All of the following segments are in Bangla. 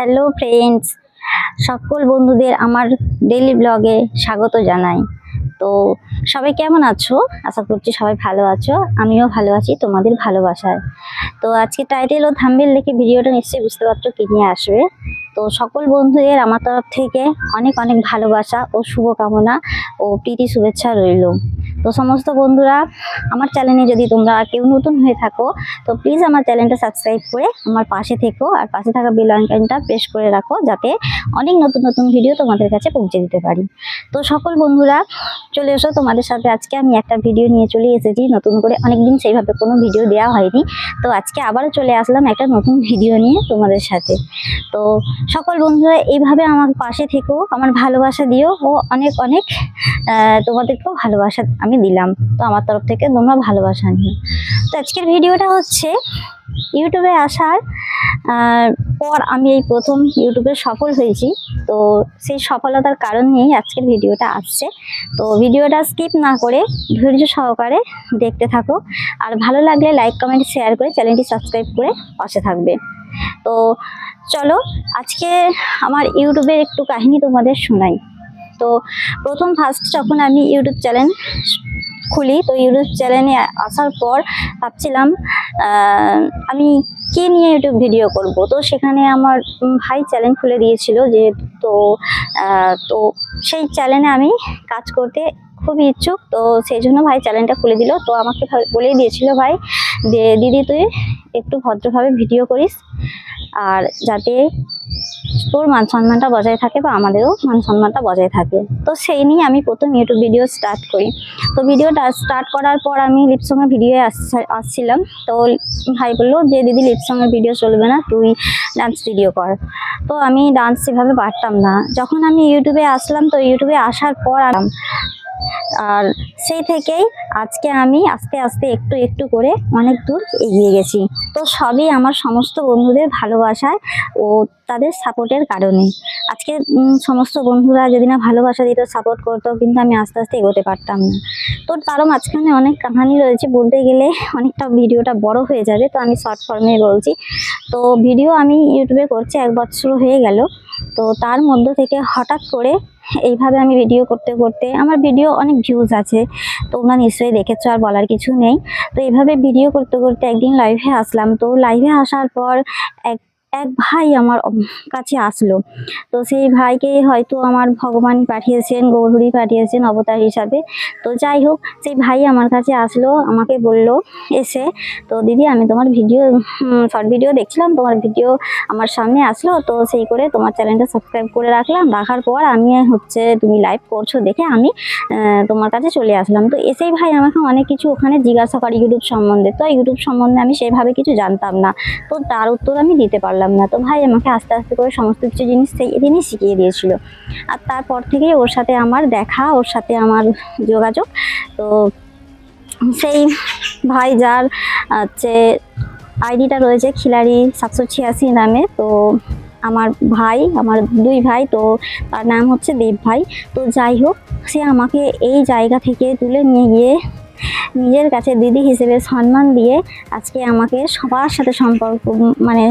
হ্যালো ফ্রেন্ডস সকল বন্ধুদের আমার ডেইলি ব্লগে স্বাগত জানাই। তো সবাই কেমন আছো? আশা করছি সবাই ভালো আছো। আমিও ভালো আছি, তোমাদের ভালোবাসায়। তো আজকে টাইটেল ও থাম্বেল দেখে ভিডিওটা নিশ্চয়ই বুঝতে পারছ কি নিয়ে আসবে। তো সকল বন্ধুদের আমার তরফ থেকে অনেক অনেক ভালোবাসা ও শুভকামনা ও প্রীতি শুভেচ্ছা রইল। তো সমস্ত বন্ধুরা, আমার চ্যানেলে যদি তোমরা কেউ নতুন হয়ে থাকো, তো প্লিজ আমার চ্যানেলটা সাবস্ক্রাইব করে আমার পাশে থেকো আর পাশে থাকা বেল আইকনটা প্রেস করে রাখো যাতে অনেক নতুন নতুন ভিডিও তোমাদের কাছে পৌঁছে দিতে পারি। তো সকল বন্ধুরা, চলে এসো। তোমাদের সাথে আজকে আমি একটা ভিডিও নিয়ে চলে এসেছি। নতুন করে অনেকদিন সেইভাবে কোনো ভিডিও দেওয়া হয়নি। তো আজকে আবারও চলে আসলাম একটা নতুন ভিডিও নিয়ে তোমাদের সাথে। তো সকল বন্ধুরা, এইভাবে আমার পাশে থেকো, আমার ভালোবাসা দিও ও অনেক অনেক তোমাদেরকেও ভালোবাসা আমি দিলাম। তো আমার তরফ থেকে তোমরা ভালোবাসা নিও। তো আজকের ভিডিওটা হচ্ছে ইউটিউবে আসার পর আমি এই প্রথম ইউটিউবে সফল হয়েছি। তো সেই সফলতার কারণ নিয়েই আজকের ভিডিওটা আসছে। তো ভিডিওটা স্কিপ না করে ধৈর্য সহকারে দেখতে থাকো। আর ভালো লাগলে লাইক কমেন্ট শেয়ার করে চ্যানেলটি সাবস্ক্রাইব করে পাশে থাকবে। তো চলো আজকে আমার ইউটিউবের একটু কাহিনী তোমাদের শোনাই। তো প্রথম ফার্স্ট যখন আমি ইউটিউব চ্যানেল খুলি, তো ইউটিউব চ্যানেলে আসার পর ভাবছিলাম আমি কি নিয়ে ইউটিউব ভিডিও করব? তো সেখানে আমার ভাই চ্যানেল খুলে দিয়েছিল যে তো তো সেই চ্যানেলে আমি কাজ করতে খুব ইচ্ছুক, তো সেই জন্য ভাই চ্যানেলটা খুলে দিল। তো আমাকে বলেই দিয়েছিল ভাই যে, দিদি, তুই একটু ভদ্রভাবে ভিডিও করিস, আর যাতে তোর মান সম্মানটা বজায় থাকে বা আমাদেরও মান সম্মানটা বজায় থাকে। তো সেই নিয়ে আমি প্রথম ইউটিউব ভিডিও স্টার্ট করি। তো ভিডিওটা স্টার্ট করার পর আমি লিপসংয়ের ভিডিও আসছিলাম। তো ভাই বলল, যে দিদি লিপসংয়ের ভিডিও চলবে না, তুই ডান্স ভিডিও কর। তো আমি ডান্স সেভাবে পারতাম না। যখন আমি ইউটিউবে আসলাম, তো ইউটিউবে আসার পর আর সেই থেকেই আজকে আমি আস্তে আস্তে একটু একটু করে অনেক দূর এগিয়ে গেছি। তো সবই আমার সমস্ত বন্ধুদের ভালোবাসায় ও তাদের সাপোর্টের কারণে। আজকে সমস্ত বন্ধুরা যদি না ভালোবাসা দিত সাপোর্ট করতো, কিন্তু আমি আস্তে আস্তে এগোতে পারতাম না। তো তারও মাঝখানে অনেক কাহানি রয়েছে। বলতে গেলে অনেকটা ভিডিওটা বড় হয়ে যাবে, তো আমি শর্ট ফর্মে বলছি। তো ভিডিও আমি ইউটিউবে করছি, এক বছর হয়ে গেল। তো তার মধ্য থেকে হঠাৎ করে এইভাবে আমি ভিডিও করতে করতে আমার ভিডিও অনেক ভিউজ আছে। তোমরা নিশ্চয়ই দেখেছ আর বলার কিছু নেই। তো এইভাবে ভিডিও করতে করতে একদিন লাইভে আসলাম। তো লাইভে আসার পর এক এক ভাই আমার কাছে আসলো। তো সেই ভাইকে হয়তো আমার ভগবান পাঠিয়েছেন, গৌরী পাঠিয়েছেন অবতার হিসাবে। তো যাই হোক, সেই ভাই আমার কাছে আসলো, আমাকে বলল, এসে, তো দিদি, আমি তোমার ভিডিও শর্ট ভিডিও দেখছিলাম, তোমার ভিডিও আমার সামনে আসলো, তো সেই করে তোমার চ্যানেলটা সাবস্ক্রাইব করে রাখলাম। রাখার পর আমি হচ্ছে তুমি লাইভ করছ দেখে আমি তোমার কাছে চলে আসলাম। তো এসেই ভাই আমাকে অনেক কিছু ওখানে জিজ্ঞাসা করে ইউটিউব সম্বন্ধে? তো ইউটিউব সম্বন্ধে আমি সেভাবে কিছু জানতাম না। তো তার উত্তর আমি দিতে পারলাম না। তো ভাই আমাকে আস্তে আস্তে করে সমস্ত কিছু জিনিস সেই দিনই শিখিয়ে দিয়েছিল। আর তারপর থেকেই ওর সাথে আমার দেখা, ওর সাথে আমার যোগাযোগ। তো সেই ভাই যার হচ্ছে আইডিটা রয়েছে খিলাড়ি সাতশো ছিয়াশি নামে, তো আমার ভাই, আমার দুই ভাই, তো তার নাম হচ্ছে দেব ভাই। তো যাই হোক, সে আমাকে এই জায়গা থেকে তুলে নিয়ে গিয়ে নিজের কাছে দিদি হিসেবে সম্মান দিয়ে আজকে আমাকে সবার সাথে সম্পর্ক মানে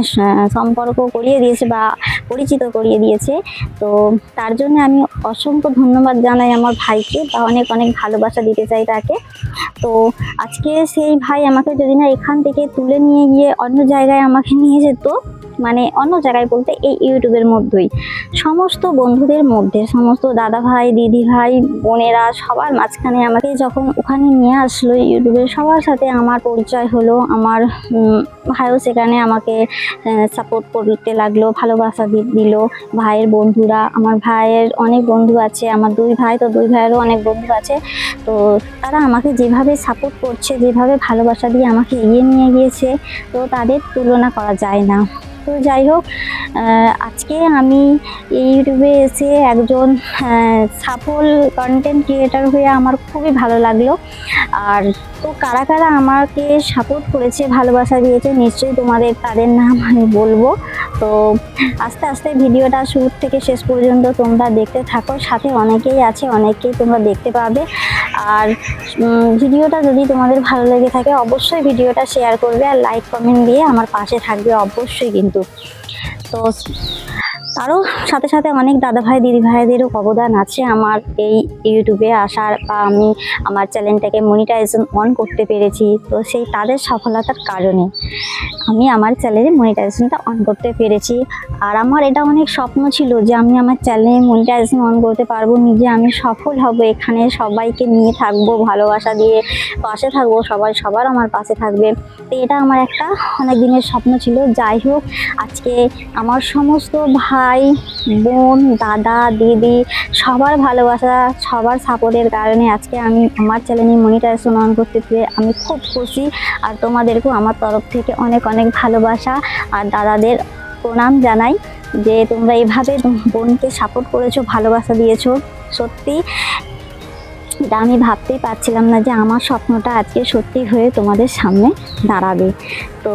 সম্পর্ক করিয়ে দিয়েছে বা পরিচিত করিয়ে দিয়েছে। তো তার জন্য আমি অসংখ্য ধন্যবাদ জানাই আমার ভাইকে বা অনেক অনেক ভালোবাসা দিতে চাই তাকে। তো আজকে সেই ভাই আমাকে যদি না এখান থেকে তুলে নিয়ে গিয়ে অন্য জায়গায় আমাকে নিয়ে যেত মানে অন্য জায়গায় বলতে এই ইউটিউবের মধ্যেই। সমস্ত বন্ধুদের মধ্যে, সমস্ত দাদা ভাই, দিদি ভাই, বোনেরা সবার মাঝখানে আমাকে যখন ওখানে নিয়ে আসলো ইউটিউবে, সবার সাথে আমার পরিচয় হলো, আমার ভাইও সেখানে আমাকে সাপোর্ট করতে লাগল, ভালোবাসা দিল। ভাইয়ের বন্ধুরা, আমার ভাইয়ের অনেক বন্ধু আছে, আমার দুই ভাই, তো দুই ভাইয়েরও অনেক বন্ধু আছে। তো তারা আমাকে যেভাবে সাপোর্ট করছে, যেভাবে ভালোবাসা দিয়ে আমাকে এগিয়ে নিয়ে গিয়েছে, তো তাদের তুলনা করা যায় না। তো যাই হোক আজকে আমি ইউটিউবে এসে একজন সফল কন্টেন্ট ক্রিয়েটার হয়ে আমার খুবই ভালো লাগল। আর তো কারা কারা আমাকে সাপোর্ট করেছে, ভালোবাসা দিয়েছে, নিশ্চয়ই তোমাদের তাদের নাম আমি বলব। তো আস্তে আস্তে ভিডিওটা শুরু থেকে শেষ পর্যন্ত তোমরা দেখতে থাকো। সাথে অনেকেই আছে অনেকেই তোমরা দেখতে পাবে। আর ভিডিওটা যদি তোমাদের ভালো লেগে থাকে, অবশ্যই ভিডিওটা শেয়ার করবে আর লাইক কমেন্ট দিয়ে আমার পাশে থাকবে অবশ্যই কিন্তু। তো তারও সাথে সাথে অনেক দাদা ভাই দিদি ভাইদেরও অবদান আছে আমার এই ইউটিউবে আসার বা আমি আমার চ্যানেলটাকে মনিটাইজেশন অন করতে পেরেছি। তো সেই তাদের সফলতার কারণে আমি আমার চ্যানেলে মনিটাইজেশনটা অন করতে পেরেছি। আর আমার এটা অনেক স্বপ্ন ছিল যে আমি আমার চ্যানেলে মনিটাইজেশন অন করতে পারব, নিজে আমি সফল হব, এখানে সবাইকে নিয়ে থাকব, ভালোবাসা দিয়ে পাশে থাকব, সবাই সবার আমার পাশে থাকবে। তো এটা আমার একটা অনেক দিনের স্বপ্ন ছিল। যাই হোক, আজকে আমার সমস্ত ভাই, বোন, দাদা, দিদি, সবার ভালোবাসা, সবার সাপোর্টের কারণে আজকে আমি আমার চ্যানেলে মনিটার অন করতে পেরে আমি খুব খুশি। আর তোমাদেরকেও আমার তরফ থেকে অনেক অনেক ভালোবাসা। আর দাদাদের প্রণাম জানাই যে তোমরা এভাবে বোনকে সাপোর্ট করেছ, ভালোবাসা দিয়েছ। সত্যি আমি ভাবতেই পারছিলাম না যে আমার স্বপ্নটা আজকে সত্যি হয়ে তোমাদের সামনে দাঁড়াবে। তো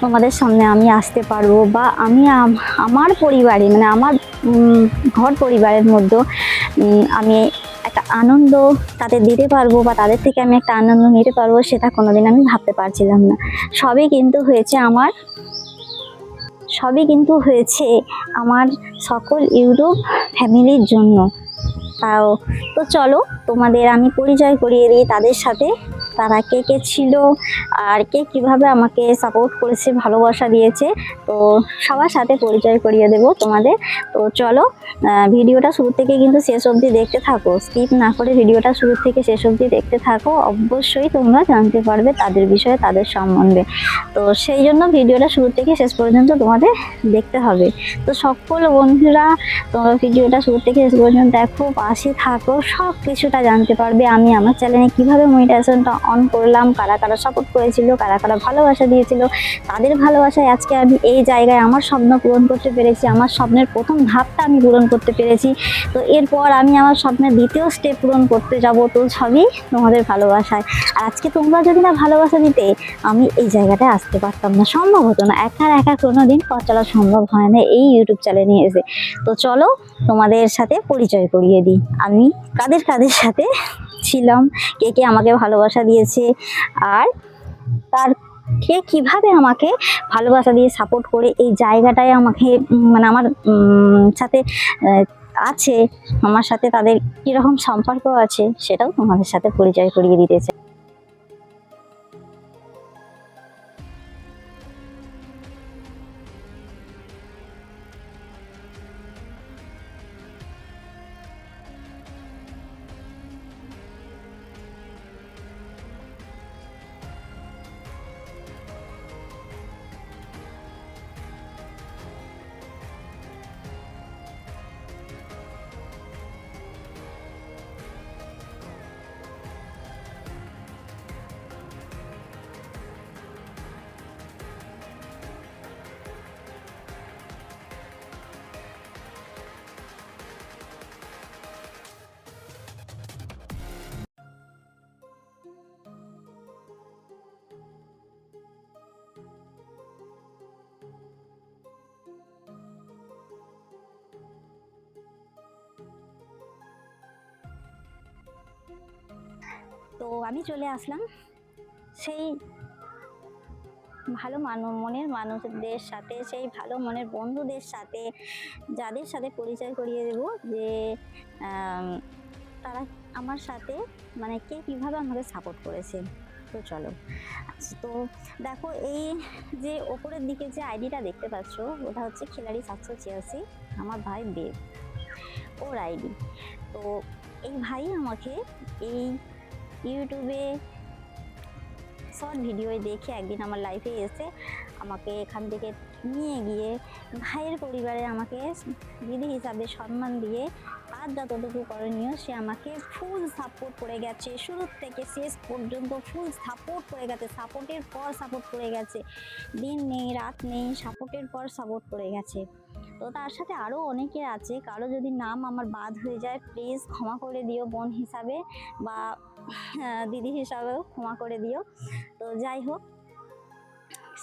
তোমাদের সামনে আমি আসতে পারব বা আমি আমার পরিবারে মানে আমার ঘর পরিবারের মধ্যে আমি একটা আনন্দ তাদের দিতে পারব বা তাদের থেকে আমি একটা আনন্দ নিতে পারব সেটা কোনোদিন আমি ভাবতে পারছিলাম না। সবই কিন্তু হয়েছে আমার, সবই কিন্তু হয়েছে আমার সকল ইউটিউব ফ্যামিলির জন্য। তাও। তো চলো তোমাদের আমি পরিচয় করিয়ে দিই তাদের সাথে। তারা কে কে ছিল আর কে কীভাবে আমাকে সাপোর্ট করেছে, ভালোবাসা দিয়েছে, তো সবার সাথে পরিচয় করিয়ে দেব তোমাদের। তো চলো ভিডিওটা শুরু থেকে কিন্তু শেষ অবধি দেখতে থাকো। স্কিপ না করে ভিডিওটা শুরু থেকে শেষ অবধি দেখতে থাকো। অবশ্যই তোমরা জানতে পারবে তাদের বিষয়ে, তাদের সম্বন্ধে। তো সেই জন্য ভিডিওটা শুরু থেকে শেষ পর্যন্ত তোমাদের দেখতে হবে। তো সকল বন্ধুরা, তোমরা ভিডিওটা শুরু থেকে শেষ পর্যন্ত দেখো, পাশে থাকো সব কিছুটা জানতে পারবে। আমি আমার চ্যানেলে কীভাবে মনিটাইজেশনটা অন করলাম, কারা কারা সাপোর্ট করেছিল, কারা কারা ভালোবাসা দিয়েছিল, তাদের ভালোবাসায় আজকে আমি এই জায়গায় আমার স্বপ্ন পূরণ করতে পেরেছি, আমার স্বপ্নের প্রথম ধাপটা আমি পূরণ করতে পেরেছি। তো এরপর আমি আমার স্বপ্নের দ্বিতীয় স্টেপ পূরণ করতে যাব, তো সবই তোমাদের ভালোবাসায়। আর আজকে তোমরা যদি না ভালোবাসা দিতে, আমি এই জায়গাটায় আসতে পারতাম না, সম্ভব হতো না। একা একা কোনো দিন পথ চলা সম্ভব হয় না এই ইউটিউব চ্যানেলে এসে। তো চলো তোমাদের সাথে পরিচয় করিয়ে দিই। আমি কাদের কাদের সাথে ছিলাম কে কে আমাকে ভালোবাসা দিয়েছে আর তার কে কীভাবে আমাকে ভালোবাসা দিয়ে সাপোর্ট করে এই জায়গাটায় আমাকে মানে আমার সাথে আছে, আমার সাথে তাদের কীরকম সম্পর্ক আছে সেটাও তোমাদের সাথে পরিচয় করিয়ে দিতেছে তো আমি চলে আসলাম। সেই ভালো মানুষ মনের মানুষদের সাথে, সেই ভালো মনের বন্ধুদের সাথে, যাদের সাথে পরিচয় করিয়ে দেব যে তারা আমার সাথে মানে কে কীভাবে আমাকে সাপোর্ট করেছে। তো চলো। তো দেখো, এই যে ওপরের দিকে যে আইডিটা দেখতে পাচ্ছ, ওটা হচ্ছে খিলাড়ি সাতশো ছিয়াশি, আমার ভাই দেব। ওর আইডি। তো এই ভাই আমাকে এই ইউটিউবে শর্ট ভিডিওয়ে দেখে একদিন আমার লাইফে এসে আমাকে এখান থেকে নিয়ে গিয়ে ভাইয়ের পরিবারে আমাকে দিদি হিসাবে সম্মান দিয়ে আর যতটুকু করণীয় সে আমাকে ফুল সাপোর্ট করে গেছে। শুরু থেকে শেষ পর্যন্ত ফুল সাপোর্ট করে গেছে। সাপোর্টের পর সাপোর্ট করে গেছে। দিন নেই, রাত নেই সাপোর্টের পর সাপোর্ট করে গেছে। তো তার সাথে আরও অনেকে আছে, কারও যদি নাম আমার বাদ হয়ে যায় প্লিজ ক্ষমা করে দিও বোন হিসাবে বা দিদি হিসাবেও ক্ষমা করে দিও। তো যাই হোক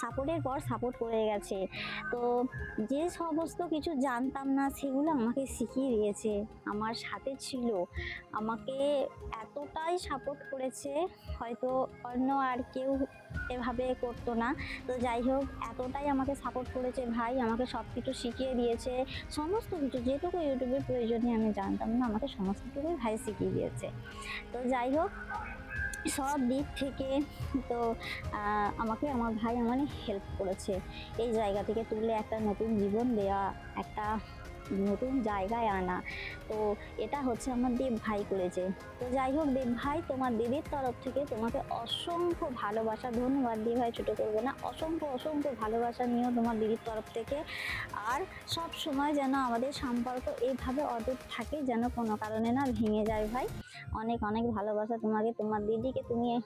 সাপোর্টের পর সাপোর্ট করে গেছে। তো যে সমস্ত কিছু জানতাম না, সেগুলো আমাকে শিখিয়ে দিয়েছে। আমার সাথে ছিল। আমাকে এতটাই সাপোর্ট করেছে, হয়তো অন্য আর কেউ এভাবে করতো না। তো যাই হোক, এতটাই আমাকে সাপোর্ট করেছে ভাই, আমাকে সব কিছু শিখিয়ে দিয়েছে। সমস্ত কিছু, যেটুকু ইউটিউবের প্রয়োজনে আমি জানতাম না, আমাকে সমস্ত ভাই শিখিয়ে দিয়েছে। তো যাই হোক সব দিক থেকে তো আমাকে আমার ভাই আমার হেল্প করেছে। এই জায়গা থেকে তুলে একটা নতুন জীবন দেওয়া একটা নতুন জায়গায় আনা। তো এটা হচ্ছে আমার দেব ভাই করেছে। তো যাই হোক, দেব ভাই, তোমার দিদির তরফ থেকে তোমাকে অসংখ্য ভালোবাসা। ধন্যবাদ, দেব ভাই, ছোটো করবে না। অসংখ্য অসংখ্য ভালোবাসা নিয়েও তোমার দিদির তরফ থেকে। আর সব সময় যেন আমাদের সম্পর্ক এইভাবে অটুট থাকে যেন কোনো কারণে না ভেঙে যায় ভাই। অনেক অনেক ভালোবাসা তোমাকে, তোমার দিদিকে তুমি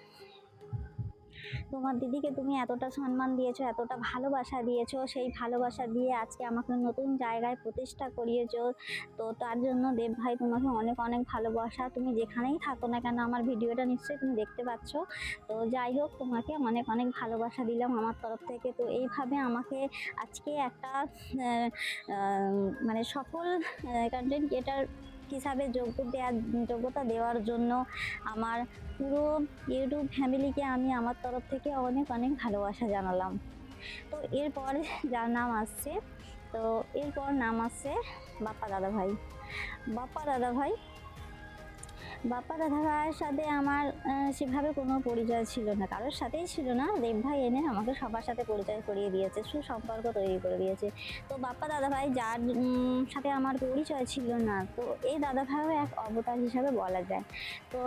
তোমার দিদিকে তুমি এতটা সম্মান দিয়েছ, এতটা ভালোবাসা দিয়েছ, সেই ভালোবাসা দিয়ে আজকে আমাকে নতুন জায়গায় প্রতিষ্ঠা করিয়েছো। তো তার জন্য দেব ভাই তোমাকে অনেক অনেক ভালোবাসা। তুমি যেখানেই থাকো না কেন, আমার ভিডিওটা নিশ্চয়ই তুমি দেখতে পাচ্ছ। তো যাই হোক, তোমাকে অনেক অনেক ভালোবাসা দিলাম আমার তরফ থেকে। তো এইভাবে আমাকে আজকে একটা মানে সফল কন্টেন্ট ক্রিয়েটার হিসাবে যোগ্য দেওয়ার যোগ্যতা দেওয়ার জন্য আমার পুরো ইউটিউব ফ্যামিলিকে আমি আমার তরফ থেকে অনেক অনেক ভালোবাসা জানালাম। তো এরপর যার নাম আসছে, তো এরপর নাম আসছে বাপ্পা দাদা ভাই বাপ্পা দাদা ভাই বাপ্পা দাদা ভাইয়ের সাথে আমার সেভাবে কোনো পরিচয় ছিল না। কারোর সাথেই ছিল না। দেব ভাই এনে আমাকে সবার সাথে পরিচয় করিয়ে দিয়েছে, সুসম্পর্ক তৈরি করে দিয়েছে। তো বাপ্পা দাদা ভাই যার সাথে আমার পরিচয় ছিল না, তো এই দাদা ভাইও এক অবতার হিসাবে বলা যায়। তো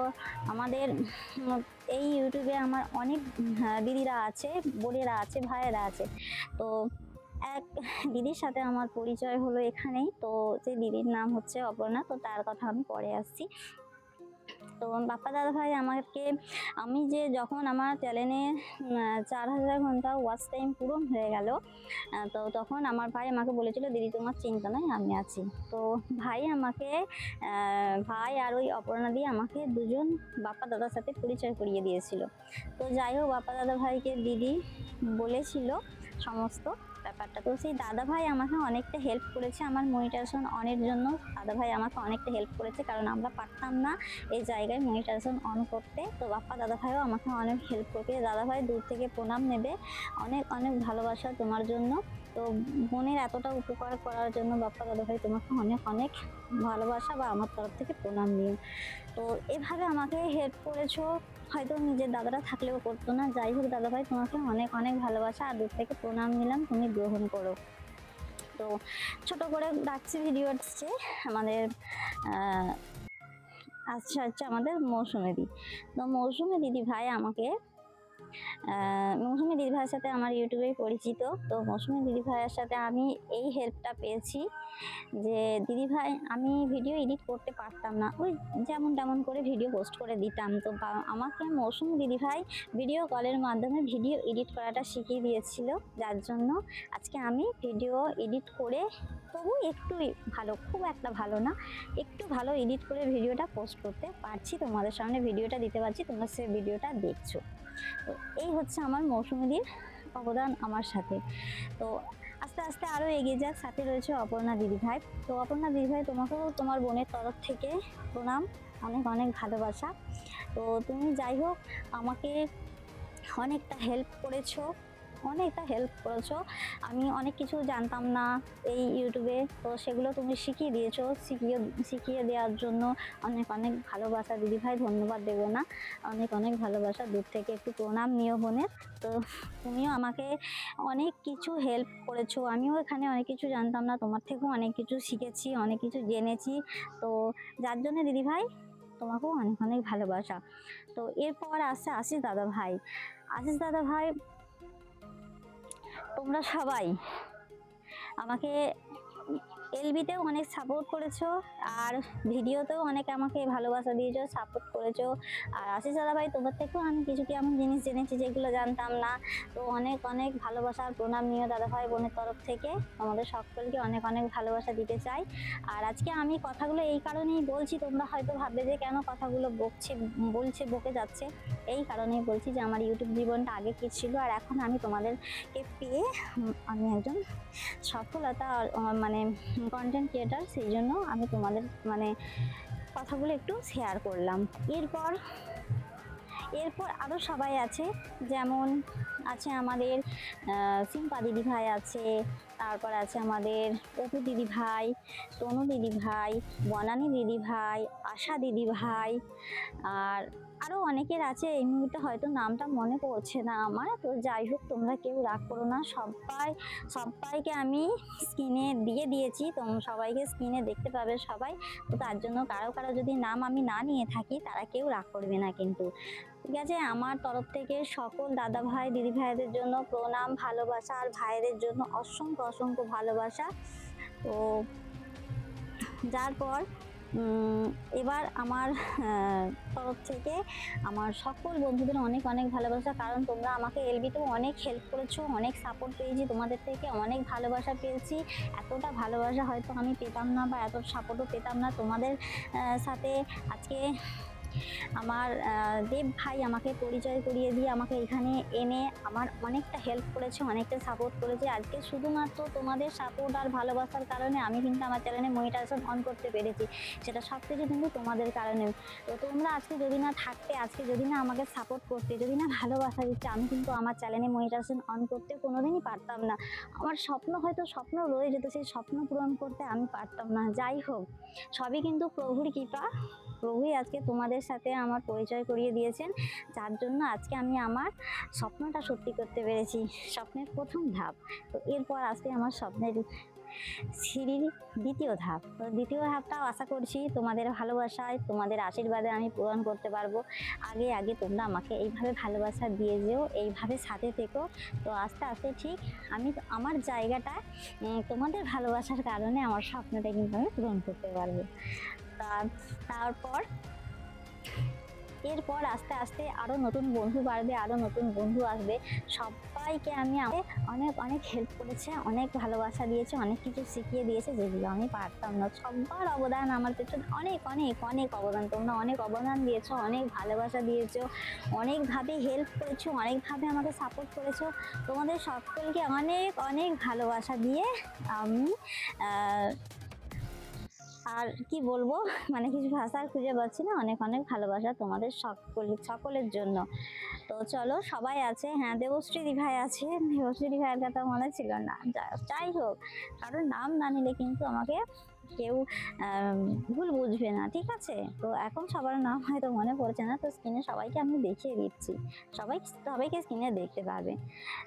আমাদের এই ইউটিউবে আমার অনেক দিদিরা আছে, বোনেরা আছে, ভাইয়েরা আছে। তো এক দিদির সাথে আমার পরিচয় হলো এখানেই। তো যে দিদির নাম হচ্ছে অপর্ণা, তো তার কথা আমি পরে আসছি। তো বাপ্পা দাদা ভাই আমাকে, আমি যে যখন আমার চ্যানেলে চার হাজার ঘণ্টা ওয়াচ টাইম পূরণ হয়ে গেল তো তখন আমার ভাই আমাকে বলেছিল, দিদি, তোমার চিন্তা নাই, আমি আছি। তো ভাই আমাকে ভাই আর ওই অপর্ণা দিয়ে আমাকে দুজন বাপ্পা দাদার সাথে পরিচয় করিয়ে দিয়েছিল। তো যাই হোক, বাপ্পা দাদা ভাইকে দিদি বলেছিল সমস্ত। ব্যাপারটা। তো সেই দাদা ভাই আমাকে অনেকটা হেল্প করেছে। আমার মনিটাইজেশন অনের জন্য দাদা ভাই আমাকে অনেকটা হেল্প করেছে, কারণ আমরা পারতাম না এই জায়গায় মনিটাইজেশন অন করতে। তো বাপ্পা দাদা ভাইও আমাকে অনেক হেল্প করবে। দাদা ভাই দূর থেকে প্রণাম নেবে। অনেক অনেক ভালোবাসা তোমার জন্য। তো বোনের এতটা উপকার করার জন্য বাপ্পা দাদা ভাই তোমাকে অনেক অনেক ভালোবাসা বা আমার তরফ থেকে প্রণাম নিও। তো এভাবে আমাকে হেল্প করেছ। হয়তো নিজের দাদারা থাকলেও করতো না। যাই হোক দাদা ভাই তোমাকে অনেক অনেক ভালোবাসা। আর দূর থেকে প্রণাম নিলাম, তুমি গ্রহণ করো। তো ছোট করে ডাকছি ভিডিও আসছে আমাদের আসছে আচ্ছা আমাদের মৌসুমি দি তো মৌসুমি দিদি ভাই আমাকে মৌসুমি দিদি ভাইয়ের সাথে আমার ইউটিউবে পরিচিত। তো মৌসুমি দিদি ভাইয়ের সাথে আমি এই হেল্পটা পেয়েছি যে, দিদি ভাই, আমি ভিডিও এডিট করতে পারতাম না। ওই যেমন তেমন করে ভিডিও পোস্ট করে দিতাম। তো আমাকে মৌসুমি দিদি ভাই ভিডিও কলের মাধ্যমে ভিডিও এডিট করাটা শিখিয়ে দিয়েছিল। যার জন্য আজকে আমি ভিডিও এডিট করে তবু একটু ভালো, খুব একটা ভালো না, একটু ভালো এডিট করে ভিডিওটা পোস্ট করতে পারছি। তোমাদের সামনে ভিডিওটা দিতে পারছি, তোমরা সে ভিডিওটা দেখছ। তো এই হচ্ছে আমার মৌসুমিদির অবদান আমার সাথে। তো আস্তে আস্তে আরও এগিয়ে যাক। সাথে রয়েছে অপর্ণা দিদি ভাই তো অপর্ণা দিদি ভাই তোমাকেও তোমার বোনের তরফ থেকে প্রণাম। অনেক অনেক ভালোবাসা। তো তুমি যাই হোক, আমাকে অনেকটা হেল্প করেছ। অনেকটা হেল্প করেছ। আমি অনেক কিছু জানতাম না এই ইউটিউবে। তো সেগুলো তুমি শিখিয়ে দিয়েছ। শিখিয়ে শিখিয়ে দেওয়ার জন্য অনেক অনেক ভালোবাসা। দিদি ভাই ধন্যবাদ দেবো না। অনেক অনেক ভালোবাসা। দূর থেকে একটু প্রণাম নিও বোনের। তো তুমিও আমাকে অনেক কিছু হেল্প করেছ। আমিও এখানে অনেক কিছু জানতাম না। তোমার থেকেও অনেক কিছু শিখেছি, অনেক কিছু জেনেছি। তো যার জন্য দিদি ভাই, তোমাকেও অনেক অনেক ভালোবাসা। তো এরপর আসছে আশিস দাদা ভাই। আশিস দাদা ভাই তোমরা সবাই আমাকে এলবিতেও অনেক সাপোর্ট করেছ আর ভিডিওতেও অনেক আমাকে ভালোবাসা দিয়েছ সাপোর্ট করেছ। আর আশিস দাদা ভাই, তোমার থেকেও আমি কিছু কি এমন জিনিস জেনেছি যেগুলো জানতাম না? তো অনেক অনেক ভালোবাসার প্রণাম নিয়ে দাদা ভাই বোনের তরফ থেকে। আমাদের সকলকে অনেক অনেক ভালোবাসা দিতে চাই। আর আজকে আমি কথাগুলো এই কারণেই বলছি, তোমরা হয়তো ভাববে যে কেন কথাগুলো বকছে, বলছে, বকে যাচ্ছে। এই কারণেই বলছি যে আমার ইউটিউব জীবনটা আগে কী ছিল আর এখন আমি তোমাদেরকে পেয়ে আমি একজন সফলতা মানে কন্টেন্ট ক্রিয়েটার সেই জন্য আমি তোমাদের মানে কথাগুলো একটু শেয়ার করলাম। এরপর এরপর আরও সবাই আছে, যেমন আছে আমাদের সিম্পা দিদি ভাই আছে, তারপর আছে আমাদের অপু দিদি ভাই, তনু দিদি ভাই, বনানী দিদি ভাই, আশা দিদি ভাই, আর আরও অনেকের আছে, এই মুহূর্তে হয়তো নামটা মনে পড়ছে না আমার। তো যাই হোক, তোমরা কেউ রাগ করো না। সবাই সবাইকে আমি স্ক্রিনে দিয়ে দিয়েছি। তোমরা সবাইকে স্ক্রিনে দেখতে পাবে সবাই। তো তার জন্য কারও কারও যদি নাম আমি না নিয়ে থাকি, তারা কেউ রাগ করবে না কিন্তু। ঠিক আছে? আমার তরফ থেকে সকল দাদা ভাই, দিদি ভাইদের জন্য প্রণাম, ভালোবাসা আর ভাইদের জন্য অসংখ্য অসংখ্য ভালোবাসা। তো যার পর এবার আমার তরফ থেকে আমার সকল বন্ধুদের অনেক অনেক ভালোবাসা। কারণ তোমরা আমাকে এলবিতেও অনেক হেল্প করেছ, অনেক সাপোর্ট পেয়েছি। তোমাদের থেকে অনেক ভালোবাসা পেয়েছি। এতটা ভালোবাসা হয়তো আমি পেতাম না বা এত সাপোর্টও পেতাম না। তোমাদের সাথে আজকে আমার দেব ভাই আমাকে পরিচয় করিয়ে দিয়ে আমাকে এখানে এনে আমার অনেকটা হেল্প করেছে, অনেকটা সাপোর্ট করেছে। আজকে শুধুমাত্র তোমাদের সাপোর্ট আর ভালোবাসার কারণে আমি কিন্তু আমার চ্যানেলে মনিটাইজেশন অন করতে পেরেছি। সেটা সব কিছু কিন্তু তোমাদের কারণে। তো তোমরা আজকে যদি না থাকতে, আজকে যদি না আমাকে সাপোর্ট করতে, যদি না ভালোবাসা দিচ্ছে আমি কিন্তু আমার চ্যানেলে মনিটাইজেশন অন করতে কোনোদিনই পারতাম না। আমার স্বপ্ন হয়তো স্বপ্ন রয়ে যেত, সেই স্বপ্ন পূরণ করতে আমি পারতাম না। যাই হোক, সবই কিন্তু প্রভুর কৃপা। প্রভুই আজকে তোমাদের সাথে আমার পরিচয় করিয়ে দিয়েছেন। যার জন্য আজকে আমি আমার স্বপ্নটা সত্যি করতে পেরেছি। স্বপ্নের প্রথম ধাপ। তো এরপর আজকে আমার স্বপ্নের সিঁড়ির দ্বিতীয় ধাপ। তো দ্বিতীয় ধাপটাও আশা করছি তোমাদের ভালোবাসায়, তোমাদের আশীর্বাদে আমি পূরণ করতে পারব। আগে আগে তোমরা আমাকে এইভাবে ভালোবাসা দিয়ে যেও, এইভাবে সাথে থেকো। তো আস্তে আস্তে ঠিক আমি আমার জায়গাটা তোমাদের ভালোবাসার কারণে আমার স্বপ্নটা কিন্তু আমি পূরণ করতে পারব। তারপর? এরপর আস্তে আস্তে আরও নতুন বন্ধু বাড়বে আরও নতুন বন্ধু আসবে। সবাইকে আমি অনেক অনেক হেল্প করেছে, অনেক ভালোবাসা দিয়েছে, অনেক কিছু শিখিয়ে দিয়েছে যেগুলো আমি পারতাম না। সবার অবদান আমার পেছনে অনেক অনেক অনেক অবদান। তোমরা অনেক অবদান দিয়েছ, অনেক ভালোবাসা দিয়েছ, অনেকভাবে হেল্প করেছ, অনেকভাবে আমাকে সাপোর্ট করেছ। তোমাদের সকলকে অনেক অনেক ভালোবাসা দিয়ে আমি আর কি বলব? মানে কিছু ভাষা খুঁজে পাচ্ছি না। অনেক অনেক ভালোবাসা তোমাদের সকল, সকলের জন্য। তো চলো, সবাই আছে। হ্যাঁ দেবশ্রী দিভাই আছে। দেবশ্রী দিঘায়ের কথা মনে ছিল না। যাই হোক, কারোর নাম না নিলে কিন্তু আমাকে কেউ ভুল বুঝবে না, ঠিক আছে? তো এখন সবার নাম হয়তো মনে পড়ছে না, তো স্ক্রিনে সবাইকে আমি দেখিয়ে দিচ্ছি। সবাই, সবাইকে স্ক্রিনে দেখতে পাবে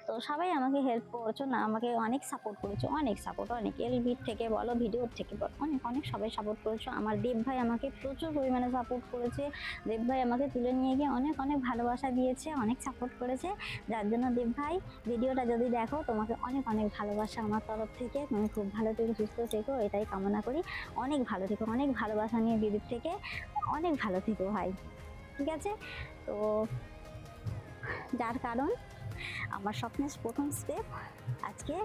তো সবাই আমাকে হেল্প করছ না, আমাকে অনেক সাপোর্ট করেছ, অনেক সাপোর্ট অনেক এলবির থেকে বলো, ভিডিওর থেকে বলো, অনেক অনেক সবাই সাপোর্ট করেছ। আমার দেব ভাই আমাকে প্রচুর পরিমাণে সাপোর্ট করেছে। দেব ভাই আমাকে তুলে নিয়ে গিয়ে অনেক অনেক ভালোবাসা দিয়েছে, অনেক সাপোর্ট করেছে। যার জন্য দেব ভাই, ভিডিওটা যদি দেখো, তোমাকে অনেক অনেক ভালোবাসা আমার তরফ থেকে। তুমি খুব ভালো থেকো সুস্থ থেকো, এটাই কামনা করি। অনেক ভালো থেকো, অনেক ভালোবাসা নিয়ে দিদির থেকে অনেক ভালো থেকো ভাই, ঠিক আছে? তো যার কারণ আমার স্বপ্নের প্রথম স্টেপ আজকে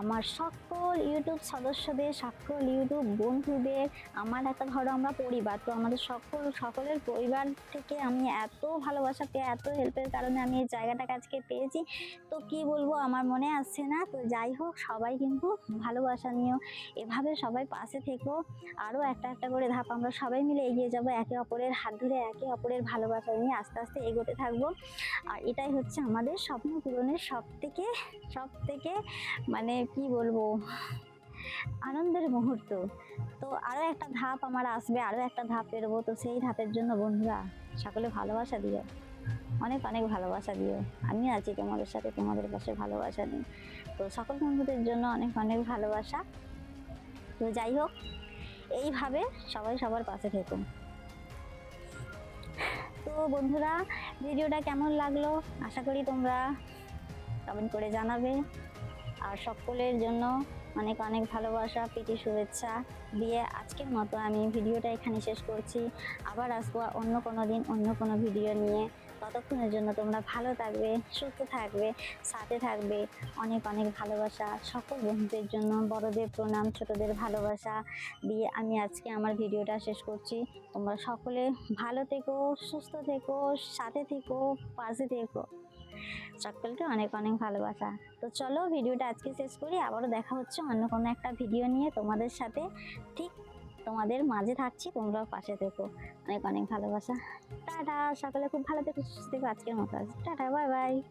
আমার সকল ইউটিউব সদস্যদের, সকল ইউটিউব বন্ধুদের, আমার একটা ধরো আমরা পরিবার, তো আমাদের সকল, সকলের পরিবার থেকে আমি এত ভালোবাসা পেয়ে, এত হেল্পের কারণে আমি এই জায়গাটাকে আজকে পেয়েছি। তো কি বলব, আমার মনে আসছে না, তো যাই হোক, সবাই কিন্তু ভালোবাসা নিয়েও এভাবে সবাই পাশে থেকো আরও একটা একটা করে ধাপ আমরা সবাই মিলে এগিয়ে যাব, একে অপরের হাত ধরে, একে অপরের ভালোবাসা নিয়ে আস্তে আস্তে এগোতে থাকব। আর এটাই হচ্ছে আমাদের স্বপ্ন। পূরণের সব থেকে সব থেকে মানে কি বলব, আনন্দের মুহূর্ত। তো আরও একটা ধাপ আমার আসবে আরও একটা ধাপ পেরবো তো সেই ধাপের জন্য বন্ধুরা, সকলে ভালোবাসা দিও। অনেক অনেক ভালোবাসা দিও। আমি আছি তোমাদের সাথে, তোমাদের পাশে ভালোবাসা দিই তো সকল বন্ধুদের জন্য অনেক অনেক ভালোবাসা। তো যাই হোক, এইভাবে সবাই সবার পাশে থেকো। তো বন্ধুরা, ভিডিওটা কেমন লাগল? আশা করি তোমরা কমেন্ট করে জানাবে। আর সকলের জন্য অনেক অনেক ভালোবাসা, প্রীতি, শুভেচ্ছা দিয়ে আজকের মতো আমি ভিডিওটা এখানে শেষ করছি। আবার আসব অন্য কোনো দিন, অন্য কোনো ভিডিও নিয়ে। ততক্ষণের জন্য তোমরা ভালো থাকবে, সুস্থ থাকবে, সাথে থাকবে। অনেক অনেক ভালোবাসা। সকল বন্ধুদের জন্য, বড়দের প্রণাম, ছোটদের ভালোবাসা দিয়ে আমি আজকে আমার ভিডিওটা শেষ করছি। তোমরা সকলে ভালো থেকো, সুস্থ থেকো, সাথে থেকো, পাশে থেকো। সকলকে অনেক অনেক ভালোবাসা। তো চলো ভিডিওটা আজকে শেষ করি। আবারও দেখা হচ্ছে অন্য কোনো একটা ভিডিও নিয়ে তোমাদের সাথে। ঠিক তোমাদের মাঝে থাকছি, তোমরাও পাশে থেকো। অনেক অনেক ভালোবাসা। টাটা, সকালে খুব ভালো থেকো, সুস্থ থেকো আজকের মতো। Tata, bye bye.